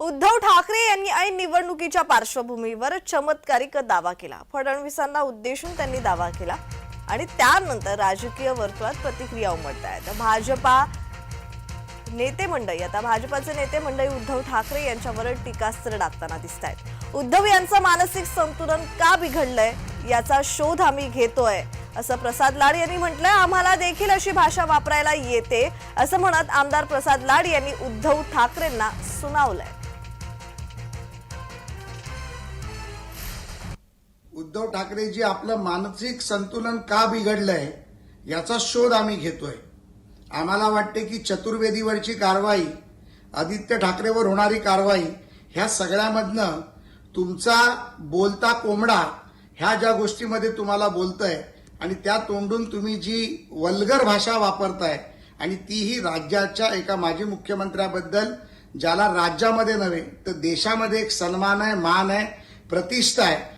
उद्धव ठाकरे यांनी ऐन निवडणुकीच्या पार्श्वभूमीवर चमत्कारिक दावा केला. फडणवीसांना उद्देशून त्यांनी दावा केला आणि त्यानंतर राजकीय वर्तुळात प्रतिक्रिया उमटत आहेत भाजपा नेते मंडळी आता भाजपाचे नेते मंडळी उद्धव ठाकरे यांच्यावर टीकास्त्र डाकताना दिसत आहेत उद्धव यांचं मानसिक संतुलन का बिघडलंय? याचा शोध आम्ही घेतोय असं प्रसाद लाड यांनी म्हटलंय. आम्हाला देखील अशी भाषा वापरायला येते असं म्हणत आमदार प्रसाद लाड यांनी उद्धव ठाकरेंना सुनावलंय. उद्धव ठाकरेजी आपलं मानसिक संतुलन का बिघडलंय याचा शोध आम्ही घेतोय. आम्हाला वाटते की चतुर्वेदीवरची कारवाई आदित्य ठाकरेवर होणारी कारवाई ह्या सगळ्यामधनं तुमचा बोलता कोंबडा ह्या ज्या गोष्टीमध्ये तुम्हाला बोलतंय आणि त्या तोंडून तुम्ही जी वल्गर भाषा वापरताय आणि तीही राज्याच्या एका माजी मुख्यमंत्र्याबद्दल ज्याला राज्यामध्ये नव्हे तर देशामध्ये एक सन्मान आहे मान आहे प्रतिष्ठा आहे